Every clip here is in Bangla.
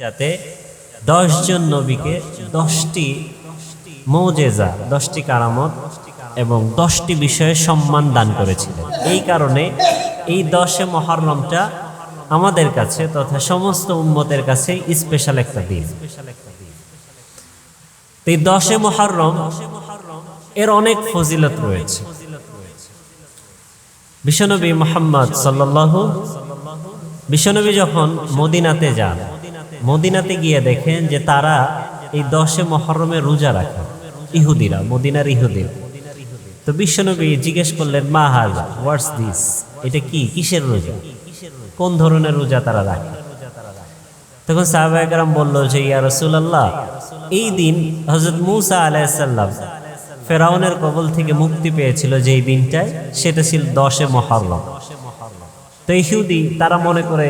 যাতে দশজন নবীকে দশটি মৌজেজা, দশটি কারামত এবং দশটি বিষয়ে সম্মান দান করেছিলেন। এই কারণে এই দশে মহরমটা আমাদের কাছে তথা সমস্ত উম্মতের কাছে স্পেশাল একটা দিন। এই দশে মহরম এর অনেক ফজিলত রয়েছে। বিশ্বনবী মোহাম্মদ সাল্লাল্লাহু, বিশ্বনবী যখন মদিনাতে যান মদিনাতে গিয়ে দেখেন যে তারা এই দশে মহরমে রোজা রাখে। ইহুদিরা, মদিনার ইহুদিরা। তো বিশ্বনবী জিজ্ঞেস করলেন, মা হাজা হোয়াটস দিস এটা কি? কিসের রোজা? কোন ধরনের রোজা তারা রাখে? তখন সাহাবাহাম বলল যে, ইয়া রসুল্লাহ এই দিন হজরত মুসা আলাইসাল্লাম ফেরাউনের কবল থেকে মুক্তি পেয়েছিল যে এই দিনটায়, সেটা ছিল দশে মহরম। তো ইহুদি, তারা মনে করে,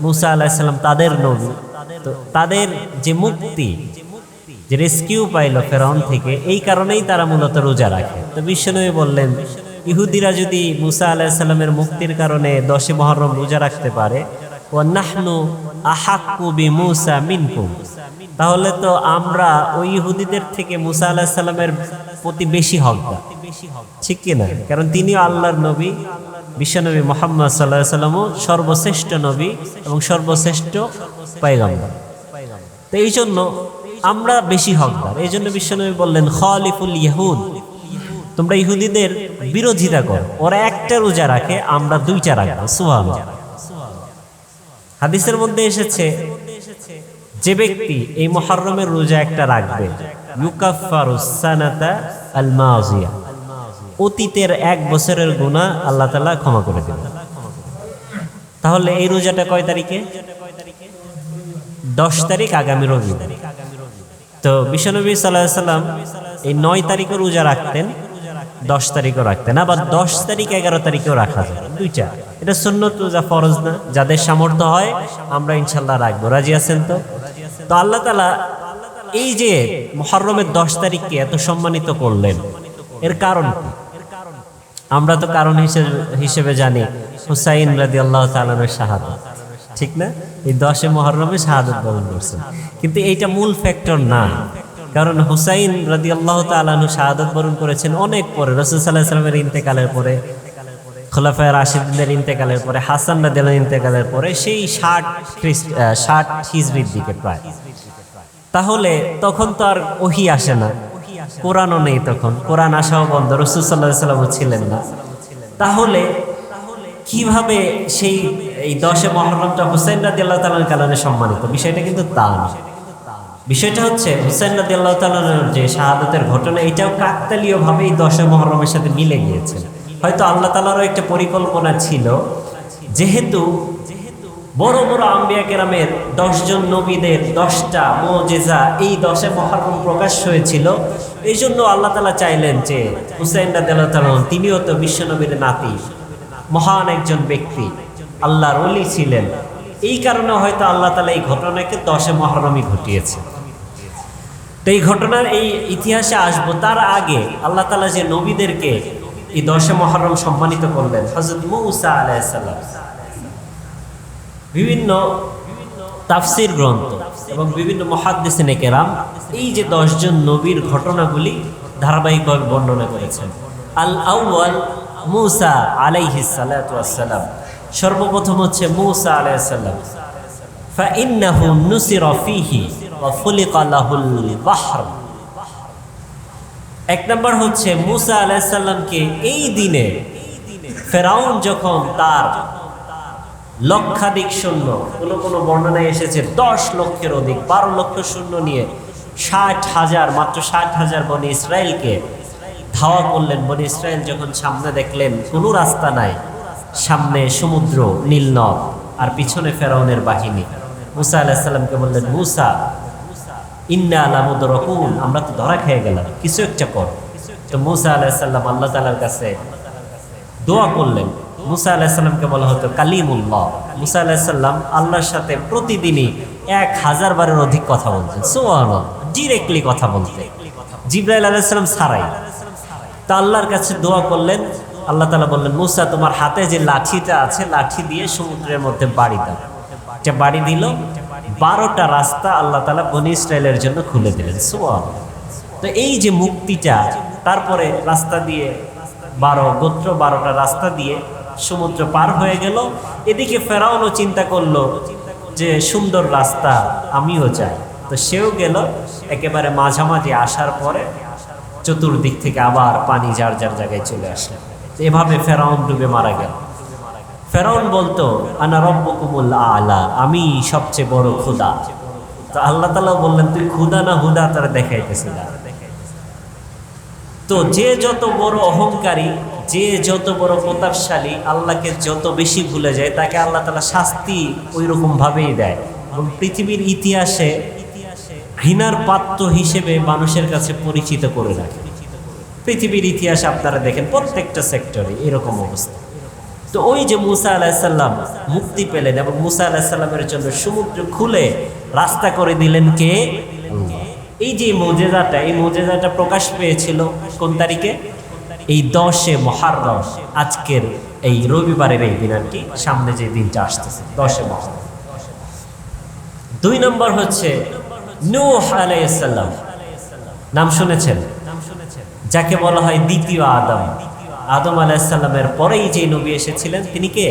মুসা আলাহিসাল্লাম তাদের নবী তো তাদের যে মুক্তি, যে রেস্কিউ পাইল ফেরাউন থেকে, এই কারণেই তারা মূলত রোজা রাখে। তো বিশ্বনবী বললেন, ইহুদিরা যদি মুসা আলাহিসাল্লামের মুক্তির কারণে দশে মহরম রোজা রাখতে পারে ও নাহনু আহাক্কু বি মুসা মিনকুম। তাহলে তো আমরা ওই ইহুদিদের থেকে মুসা আলাহিসাল্লামের প্রতি বেশি হকদার। ঠিক কিনা কারণ তিনিও আল্লাহর নবী। বিশ্বনবী মোহাম্মদ সাল্লাহ সাল্লামও সর্বশ্রেষ্ঠ নবী এবং সর্বশ্রেষ্ঠ পাইগাম্বার তো এই জন্য আমরা বেশি হকদার। এই জন্য বিশ্বনবী বললেন, খলিফুল ইহুদ তোমরা ইহুদিদের বিরোধিতা করো। ওরা একটা রোজা রাখে, আমরা দুইটা রাখব। সুহান হাদিসের মধ্যে এসেছে, যে ব্যক্তি এই মহরমের রোজা একটা রাখবে ইউকাফারুসানাতা আল মাজিয়া অতীতের এক বছরের গুণা আল্লাহ তালা ক্ষমা করে দেবেন। তাহলে এই রোজাটা কয় তারিখে? দশ তারিখ আগামী রবিবার। তো বিশ্বনবী সাল্লাম এই নয় তারিখও রোজা রাখতেন, দশ তারিখও রাখতেন, আবার দশ তারিখ এগারো তারিখেও রাখা যায়। দুইটা। এটা সুন্নত রোজা ফরজ না, যাদের সামর্থ্য হয় আমরা ইনশাল্লাহ রাখব। রাজি আছেন তো? তো আল্লাহ তালা এই যে মহরমের দশ তারিখকে এত সম্মানিত করলেন, এর কারণ কি? আমরা তো কারণ হিসেবে জানি, হুসাইন রাজি আল্লাহ তালামের শাহাদত। ঠিক না? এই দশে মহরমে শাহাদত বরণ করছেন। কিন্তু এইটা মূল ফ্যাক্টর না। কারণ হুসাইন রাজি আল্লাহ তালানু শাহাদত বরণ করেছেন অনেক পরে। রসুল সাল্লাহ ইন্তেকালের পরে, খোলাফায় রাশিদের ইন্তেকালের পরে, হাসান রাদিয়াল ইন্তেকালের পরে, সেই ষাট খ্রিস্ট ষাট হিজড়ির দিকে প্রায়। তাহলে তখন তো আর ওহি আসে না। কোরআনও নেই তখন। কোরআন আসাও বন্ধ, রসুল সাল্লাহ সাল্লামও ছিলেন না। তাহলে কীভাবে সেই এই দশে মহরমটা হুসাইন রাদি আল্লাহ তালার কালানে সম্মানিত? বিষয়টা কিন্তু তা না। বিষয়টা হচ্ছে হুসাইন রাদি আল্লাহ তালানোর যে শাহাদতের ঘটনা, এটাও কাকতালীয়ভাবে এই দশে মহরমের সাথে মিলে গিয়েছে। হয়তো আল্লাহ তালারও একটা পরিকল্পনা ছিল, যেহেতু বড় বড় আম্বিয়া কেরামের দশজন নবীদের দশটা মোজেজা এই দশে মহরম প্রকাশ হয়েছিল। এই জন্য আল্লাহ তালা চাইলেন যে হুসাইন রাদিয়াল্লাহু তিনিও তো বিশ্বনবীর নাতি, মহান একজন ব্যক্তি, আল্লাহর অলি ছিলেন। এই কারণে হয়তো আল্লাহ তালা এই ঘটনাকে দশে মহরমই ঘটিয়েছে। তো এই ঘটনার এই ইতিহাসে আসব, তার আগে আল্লাহ তালা যে নবীদেরকে এই দশে মহরম সম্মানিত করলেন হজরত মৌসা আলাইসাল্লাম বিভিন্ন তাফসির গ্রন্থ এবং বিভিন্ন মহাদ্দেশিনে কেরাম এই যে দশজন নবীর ঘটনাগুলি ধারাবাহিকভাবে বর্ণনা করেছেন আল আউয়াল মুসা আলাইহি সালাম সর্বপ্রথম হচ্ছে মুসা আলাইসাল্লাম فإنه نصر فيه وخلق له البحر এক নম্বর হচ্ছে মুসা আলাইসাল্লামকে এই দিনে ফেরাউন যখন তার লক্ষাধিক শূন্য। কোনো কোনো বর্ণনায় এসেছে দশ লক্ষের অধিক, বারো লক্ষ শূন্য নিয়ে ষাট হাজার, মাত্র ষাট হাজার বনে ইসরায়েলকে ধাওয়া করলেন। বনে ইসরায়েল যখন সামনে দেখলেন, কোনো রাস্তা নাই। সামনে সমুদ্র নীলনদ আর পিছনে ফেরাউনের বাহিনী। মুসা আলাহিসাল্লামকে বললেন, মুসা, ইন্না আলামুদ রকুন আমরা তো ধরা খেয়ে গেলাম, কিছু একটা কর। তো মুসা আলাহিসাল্লাম আল্লাহ তালার কাছে দোয়া করলেন। মুসা আলাহিসাল্লামকে বলা হতো কালিমুল্লাহ। মুসা আলাহিসাল্লাম আল্লাহর সাথে প্রতিদিনই এক হাজার বারের অধিক কথা বলতেন। সোয়ান ডিরেক্টলি কথা বলতে জিব্রাইল আলাইসাল্লাম ছাড়াই। তা আল্লাহর কাছে দোয়া করলেন। আল্লাহ তালা বললেন, মুসা, তোমার হাতে যে লাঠিটা আছে, লাঠি দিয়ে সমুদ্রের মধ্যে বাড়ি দাও। এটা বাড়ি দিল। বারোটা রাস্তা আল্লাহ তালা বনি ইসরায়েলের জন্য খুলে দিলেন। সোয়াব তো এই যে মুক্তিটা, তারপরে রাস্তা দিয়ে বারো, গোত্র বারোটা রাস্তা দিয়ে সমুদ্র পার হয়ে গেল। এদিকে ফেরাউনও চিন্তা করল যে, সুন্দর রাস্তা আমিও যাই তো সেও গেল। একেবারে মাঝামাঝি আসার পরে চতুর্দিক থেকে আবার পানি যার যার জায়গায় চলে আসে। এভাবে ফেরাউন ডুবে মারা গেল। ফেরাউন বলতো, আনা রব্বকুমুল আলা, আমি সবচেয়ে বড় খুদা তো আল্লাহ তালা বললেন, তুই খুদা না হুদা তারা দেখাইতেছিল তো যে যত বড় অহংকারী যে যত বড় প্রতাপশালী আল্লাহকে যত বেশি ভুলে যায়, তাকে আল্লাহ তালা শাস্তি ওই রকম ভাবেই দেয়। এবং পৃথিবীর ইতিহাসে ঘৃণার পাত্র হিসেবে মানুষের কাছে পরিচিত করে রাখে। পৃথিবীর ইতিহাস আপনারা দেখেন, প্রত্যেকটা সেক্টরে এরকম অবস্থা। তো ওই যে মুসা আলাহিসাল্লাম মুক্তি পেলেন এবং মুসা আলাহিসাল্লামের জন্য সমুদ্র খুলে রাস্তা করে দিলেন কে? এই যে মোজেজাটা, এই মোজেজাটা প্রকাশ পেয়েছিল কোন তারিখে? এই দশে মহারম আজকের এই রবিবারের এই দিন আর কি সামনে যে দিনটা আসতেছে, দশে মহারম। দুই নম্বর হচ্ছে নাম শুনেছেন? যাকে বলা হয় দ্বিতীয় আদম। আদম আলাইসাল্লামের পরেই যে নবী এসেছিলেন, তিনি কে?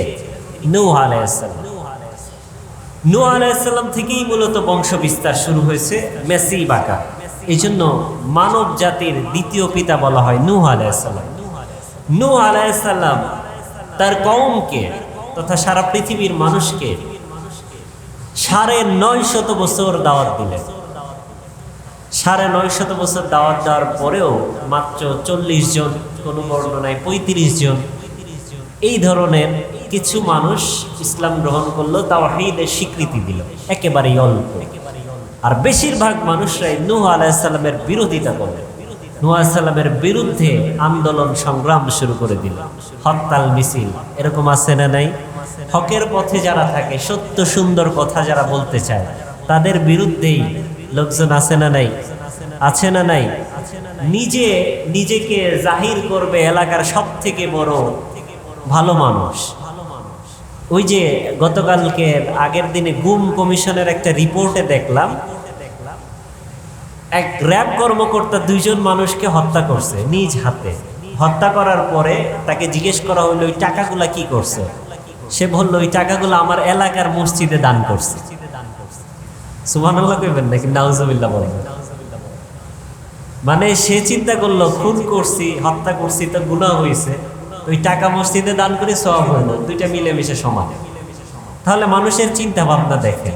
নূহ আলাইসাল্লাম নূহ আলাইসাল্লাম থেকেই মূলত বংশ বিস্তার শুরু হয়েছে মেসি বাঁকা। এই জন্য মানব জাতির দ্বিতীয় পিতা বলা হয় নূহ আলাইসাল্লাম নূহ আলাইসাল্লাম তার কওমকে তথা সারা পৃথিবীর মানুষকে সাড়ে নয় শত বছর দাওয়াত দিলেন। সাড়ে নয় শত বছর দাওয়াত দেওয়ার পরেও মাত্র চল্লিশ জন, কোনো বর্ণনায় পঁয়ত্রিশ জন। এই ধরনের কিছু মানুষ ইসলাম গ্রহণ করল, তাওহীদের স্বীকৃতি দিল, একেবারেই অল্প। আর বেশিরভাগ মানুষরাই নূহ আলাইসাল্লামের বিরোধিতা করবে নূহ আলাইসাল্লামের বিরুদ্ধে আন্দোলন সংগ্রাম শুরু করে দিল। হরতাল মিছিল, এরকম আছে না নাই? হকের পথে যারা থাকে, সত্য সুন্দর কথা যারা বলতে চায়, তাদের বিরুদ্ধেই লোকজন আছে না নাই? আছে না নাই? নিজে নিজেকে জাহির করবে এলাকার সব থেকে বড় ভালো মানুষ। ওই যে গতকালকে আগের দিনে গুম কমিশনের একটা রিপোর্টে দেখলাম, এক র্যাব কর্মকর্তা দুইজন মানুষকে হত্যা করছে নিজ হাতে। হত্যা করার পরে তাকে জিজ্ঞেস করা হলো ওই টাকাগুলা কি করছে? সে বলল ওই টাকাগুলো আমার এলাকার মসজিদে দান করছে। সুবহানাল্লাহ কইবেন নাকি? নাউজুবিল্লাহ বলবেন মানে সে চিন্তা করল, খুন করছি, হত্যা করছি, তো গুনাহ হয়েছে ওই টাকা মসজিদে দান করে সব হইল দুইটা মিলেমিশে সমান। তাহলে মানুষের চিন্তা ভাবনা দেখেন।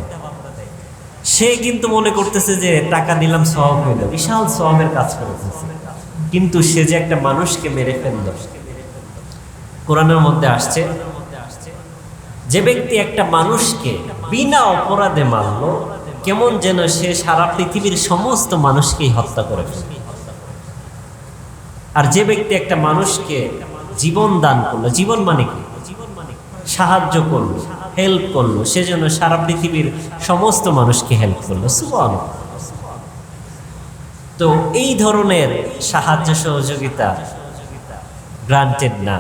সে কিন্তু মনে করতেছে যে টাকা দিলাম সব হইল বিশাল সবের কাজ করেছে কিন্তু সে যে একটা মানুষকে মেরে ফেলল। কোরআনের মধ্যে আসছে, যে ব্যক্তি একটা মানুষকে বিনা অপরাধে মারল, কেমন যেন সে সারা পৃথিবীর সমস্ত মানুষকেই হত্যা করে আর যে ব্যক্তি একটা মানুষকে জীবন দান করল। জীবন মানে কি? সাহায্য করল হেল্প করল সেজন্য সারা পৃথিবীর সমস্ত মানুষকে হেল্প করল। সুবন তো এই ধরনের সাহায্য সহযোগিতা গ্রান্টেড না।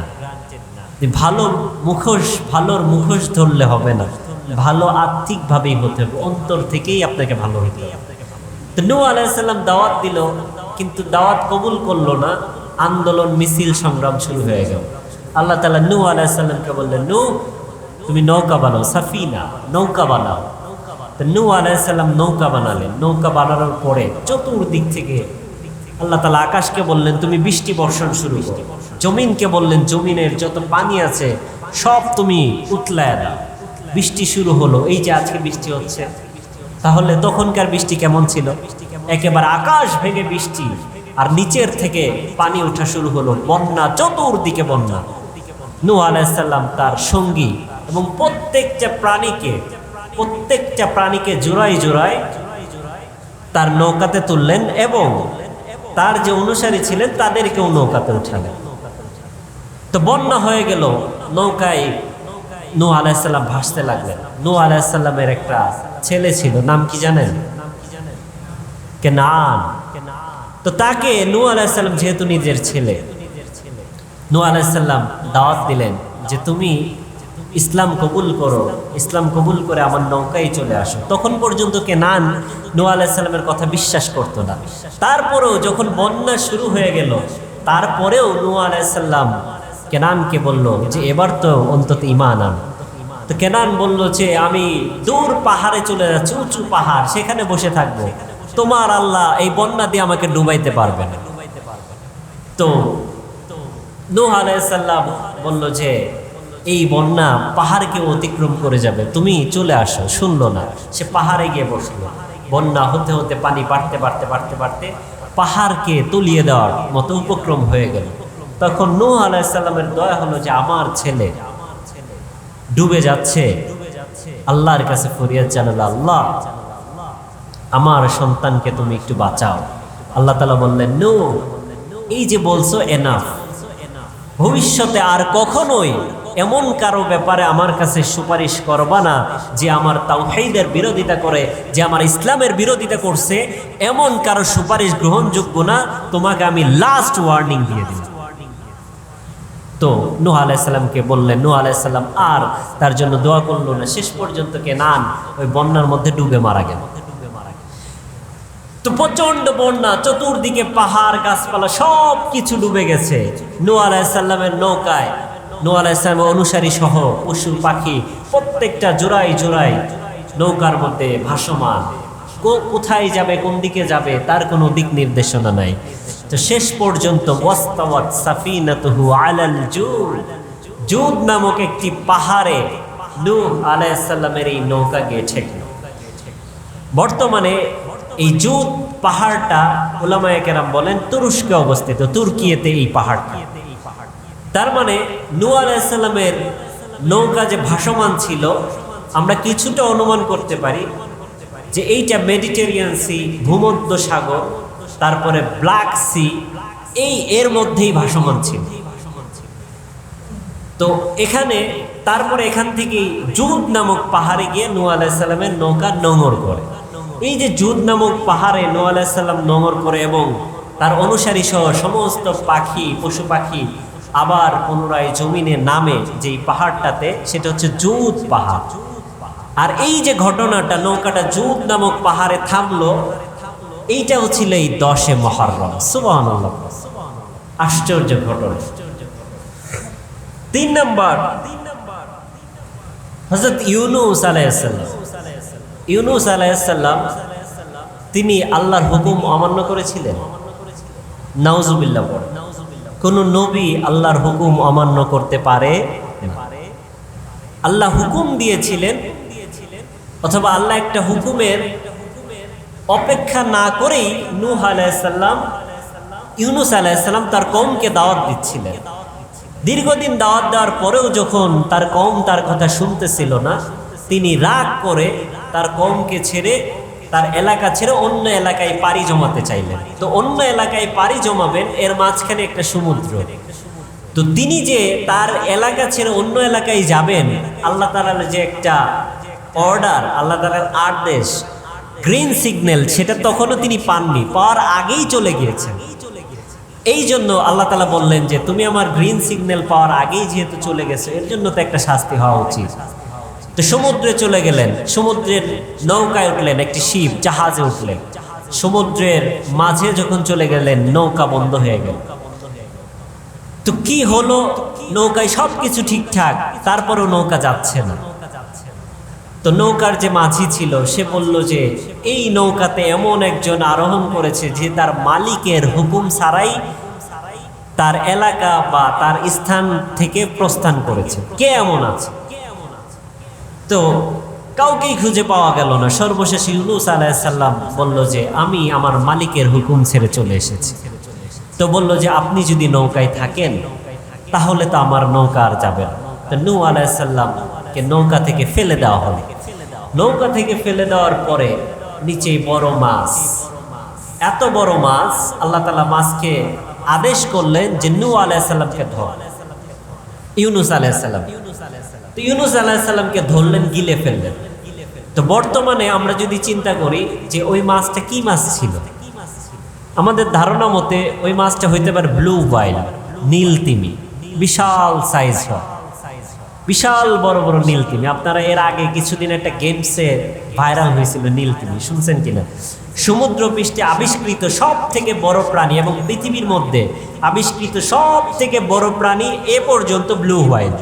ভালো মুখোশ, ভালোর মুখোশ ধরলে হবে না। ভালো আর্থিকভাবেই হতে হবে। অন্তর থেকেই আপনাকে ভালো হতে হবে। তো নু আলাইসাল্লাম দাওয়াত দিল, কিন্তু দাওয়াত কবুল করল না। আন্দোলন, মিছিল, সংগ্রাম শুরু হয়ে গেল। আল্লাহ তালা নু আলাইসাল্লামকে বললেন নু তুমি নৌকা বানাও, সাফিনা, নৌকা বানাও। নু আলাইসাল্লাম নৌকা বানালেন। নৌকা বানানোর পরে চতুর্দিক থেকে আল্লাহ তালা আকাশকে বললেন, তুমি বৃষ্টি বর্ষণ শুরু করো। জমিনকে বললেন, জমিনের যত পানি আছে, সব তুমি উতলায় দাও। বৃষ্টি শুরু হলো। এই যে আজকে বৃষ্টি হচ্ছে, তাহলে তখনকার বৃষ্টি কেমন ছিল? একেবারে আকাশ ভেঙে বৃষ্টি। আর নিচের থেকে পানি ওঠা শুরু হলো বন্যা, চতুর্দিকে বন্যা। নু আলাইসাল্লাম তার সঙ্গী এবং প্রত্যেকটা প্রাণীকে প্রত্যেকটা প্রাণীকে জোড়াই জোড়াই তার নৌকাতে তুললেন এবং তার যে অনুসারী ছিলেন তাদেরকেও নৌকাতে উঠালেন। তো বন্যা হয়ে গেল, নৌকায় নু আলাইসাল্লাম ভাসতে লাগলেন। নু আলাইসাল্লামের একটা ছেলে ছিল, নাম কি জানেন? কেনান। তো তাকে নু আলাইসাল্লাম যেহেতু নিজের ছেলে নু আলাইসাল্লাম দাওয়াত দিলেন যে তুমি ইসলাম কবুল করো, ইসলাম কবুল করে আমার নৌকায় চলে আসো। তখন পর্যন্ত কেনান নু আলাইসাল্লামের কথা বিশ্বাস করতো না। তারপরেও যখন বন্যা শুরু হয়ে গেল, তারপরেও নু আলাইসাল্লাম কেনানকে বলল যে এবার তো অন্তত ইমান আন। তো কেনান বলল যে আমি দূর পাহাড়ে চলে যাচ্ছি, উঁচু পাহাড়, সেখানে বসে থাকব। তোমার আল্লাহ এই বন্যা দিয়ে আমাকে ডুবাইতে পারবে না। তো নূহ আলাইসাল্লাম বলল যে, এই বন্যা পাহাড়কে অতিক্রম করে যাবে। তুমি চলে আসো, শুনলো না। সে পাহাড়ে গিয়ে বসল। বন্যা হতে হতে পানি বাড়তে বাড়তে বাড়তে বাড়তে পাহাড়কে তলিয়ে দেওয়ার মতো উপক্রম হয়ে গেল। তখন নূহ আলাইসাল্লামের দয়া হলো যে, আমার ছেলে ডুবে যাচ্ছে। আল্লাহর কাছে ফরিয়াদ জানালো, আল্লাহ আমার সন্তানকে তুমি একটু বাঁচাও। আল্লাহ তালা বললেন, নো, এই যে বলছো এনাফ ভবিষ্যতে আর কখনোই এমন কারও ব্যাপারে আমার কাছে সুপারিশ করবা না যে আমার তাওহাইদের বিরোধিতা করে, যে আমার ইসলামের বিরোধিতা করছে। এমন কারও সুপারিশ গ্রহণযোগ্য না, তোমাকে আমি লাস্ট ওয়ার্নিং দিয়ে দিলাম। তো নুহ আলাইসাল্লামকে বললেন, নুহ আলাইসাল্লাম আর তার জন্য দোয়া করল না। শেষ পর্যন্ত কে নান, ওই বন্যার মধ্যে ডুবে মারা গেল। তো প্রচণ্ড বন্যা, চতুর্দিকে পাহাড়, গাছপালা সব কিছু ডুবে গেছে। নু আলাইসাল্লামের নৌকায় নু অনুসারী সহ পশু, পাখি, প্রত্যেকটা জোড়াই জোড়াই নৌকার মধ্যে ভাসমান। কোথায় যাবে, কোন দিকে যাবে, তার কোনো দিক নির্দেশনা নাই। তো শেষ পর্যন্ত জুদ। জুদ নামক একটি পাহাড়ে নূহ আলাইসাল্লামের এই নৌকা গিয়ে ঠেকল। বর্তমানে এই জুদ পাহাড়টা ওলামায়ে কেরাম বলেন তুরস্কে অবস্থিত, তুর্কিয়েতে এই পাহাড়টা। তার মানে নূ আলাইসাল্লামের নৌকা যে ভাসমান ছিল, আমরা কিছুটা অনুমান করতে পারি যে এইটা মেডিটেরিয়ান সি, ভূমধ্য সাগর, তারপরে ব্ল্যাক সি, এই এর মধ্যেই ভাসমান ছিল। তো এখানে, তারপরে এখান থেকেই জুদ নামক পাহাড়ে গিয়ে নূ আলাইসাল্লামের নৌকা নোঙর করে। এই যে জুদ নামক পাহাড়ে নূ আলাইসাল্লাম নোঙর করে এবং তার অনুসারী সহ সমস্ত পাখি, পশু পাখি আবার পুনরায় জমিনে নামে যেই পাহাড়টাতে, সেটা হচ্ছে জুদ পাহাড়। আর এই যে ঘটনাটা, নৌকাটা জুদ নামক পাহাড়ে থামলো এইটাও ছিল এই দশে মহরম। সুবাহ আশ্চর্য ঘটনা। তিন নম্বর হজরত ইউনুস আলাইসাল্লাম ইউনুস আলাইসাল্লাম তিনি আল্লাহর হুকুম অমান্য করেছিলেন। নাউজুবিল্লাহ পড়ে। কোন নবী আল্লাহর হুকুম অমান্য করতে পারে আল্লাহ হুকুম দিয়েছিলেন, অথবা আল্লাহ একটা হুকুমের অপেক্ষা না করেই নূহ আলাইসাল্লাম ইউনুস আলাইসাল্লাম তার কমকে দাওয়াত দিচ্ছিলেন। দীর্ঘদিন দাওয়াত দেওয়ার পরেও যখন তার কম তার কথা শুনতেছিল না, তিনি রাগ করে তার কমকে ছেড়ে, তার এলাকা ছেড়ে অন্য এলাকায় পাড়ি জমাতে চাইলেন। তো অন্য এলাকায় পাড়ি জমাবেন, এর মাঝখানে একটা সমুদ্র। তো তিনি যে তার এলাকা ছেড়ে অন্য এলাকায় যাবেন, আল্লাহ তালার যে একটা অর্ডার, আল্লাহ তালার আদেশ, গ্রিন সিগন্যাল, সেটা তখনও তিনি পাননি, পাওয়ার আগেই চলে গিয়েছেন। এই জন্য আল্লাহ তালা বললেন যে, তুমি আমার গ্রিন সিগন্যাল পাওয়ার আগেই যেহেতু চলে গেছো, এর জন্য তো একটা শাস্তি হওয়া উচিত। তো সমুদ্রে চলে গেলেন, সমুদ্রের নৌকায় উঠলেন, একটি শিপ, জাহাজে উঠলেন। সমুদ্রের মাঝে যখন চলে গেলেন, নৌকা বন্ধ হয়ে গেল। তো কি হলো? নৌকায় সব কিছু ঠিকঠাক, তারপরেও নৌকা যাচ্ছে না। তো নৌকার যে মাঝি ছিল, সে বলল যে, এই নৌকাতে এমন একজন আরোহণ করেছে যে তার মালিকের হুকুম ছাড়াই তার এলাকা বা তার স্থান থেকে প্রস্থান করেছে। কে এমন আছে? তো কাউকেই খুঁজে পাওয়া গেল না। সর্বশেষ ইউনুস আলাইসাল্লাম বলল যে, আমি আমার মালিকের হুকুম ছেড়ে চলে এসেছি। তো বলল যে, আপনি যদি নৌকায় থাকেন, তাহলে তো আমার নৌকা আর যাবে না। তো নূ আলাইসাল্লামকে নৌকা থেকে ফেলে দেওয়া হলো। নৌকা থেকে ফেলে দেওয়ার পরে নিচেই বড় মাছ। এত বড় মাছ, আল্লাহ তালা মাছকে আদেশ করলেন যে নু আলাইসাল্লামকে ধর। ইউনুস আলাইসাল্লাম তো ইউনুস আলাহিসাল্লামকে ধরলেন, গিলে ফেললেন। তো বর্তমানে আমরা যদি চিন্তা করি যে ওই মাছটা কি মাছ ছিল? আমাদের ধারণা মতে ওই মাছটা হইতে পারে ব্লু ওয়াইল নীল তিমি, বিশাল সাইজ হয় বিশাল বড় বড় নীল তিমি। আপনারা এর আগে কিছুদিন একটা গেমসে ভাইরাল হয়েছিল নীল তিমি, শুনছেন কিনা? সমুদ্র পৃষ্ঠে আবিষ্কৃত সব থেকে বড় প্রাণী এবং পৃথিবীর মধ্যে আবিষ্কৃত সব থেকে বড় প্রাণী এ পর্যন্ত ব্লু হোয়াইট।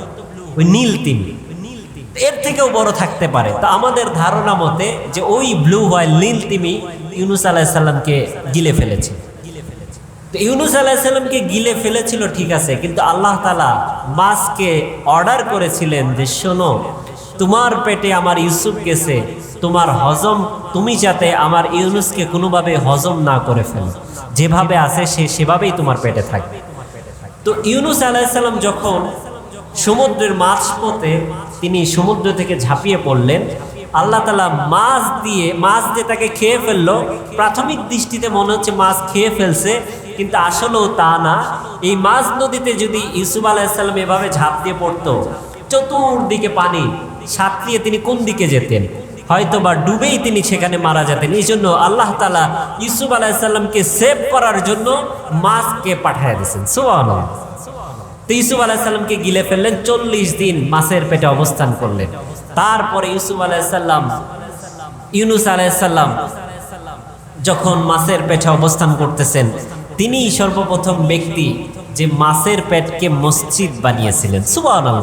ওই নীল তিমি এর থেকেও বড় থাকতে পারে। তো আমাদের ধারণা মতে যে ওই ব্লু হোয়াইল নীল তিমি ইউনুস আলাহিসাল্লামকে গিলে ফেলেছে। তো ইউনুস আলাহিসাল্লামকে গিলে ফেলেছিল, ঠিক আছে, কিন্তু আল্লাহ তালা মাছকে অর্ডার করেছিলেন যে, শোনো, তোমার পেটে আমার ইউসুফ গেছে, তোমার হজম, তুমি যাতে আমার ইউনুসকে কোনোভাবে হজম না করে ফেলো। যেভাবে আছে সে, সেভাবেই তোমার পেটে থাকবে। তো ইউনুস আলাহিসাল্লাম যখন সমুদ্রের মাছ পথে তিনি সমুদ্র থেকে ঝাঁপিয়ে পড়লেন। আল্লাহ তালা মাছ দিয়ে মাছ দিয়ে তাকে খেয়ে ফেলল। প্রাথমিক দৃষ্টিতে মনে হচ্ছে মাছ খেয়ে ফেলছে, কিন্তু আসলেও তা না। এই মাছ নদীতে যদি ইউসুফ আলাহিসাল্লাম এভাবে ঝাঁপ দিয়ে পড়তো, চতুর্দিকে পানি সাঁতরিয়ে তিনি কোন দিকে যেতেন? হয়তো বা ডুবেই তিনি সেখানে মারা যেতেন। এই জন্য আল্লাহ তালা ইউসুফ আলাহিসাল্লামকে সেভ করার জন্য মাছকে পাঠিয়ে দিয়েছেন। সোয়ান তো ইউসুফ আলাহিসাল্লামকে গিলে ফেললেন, চল্লিশ দিন মাছের পেটে অবস্থান করলেন। তারপরে ইউসুফ আলাহিসাল্লাম ইউনুস আলাহিসাল্লাম যখন মাছের পেটে অবস্থান করতেছেন তিনি সর্বপ্রথম ব্যক্তি যে মাছের পেটকে মসজিদ বানিয়েছিলেন। সুবাহ আল্লাহ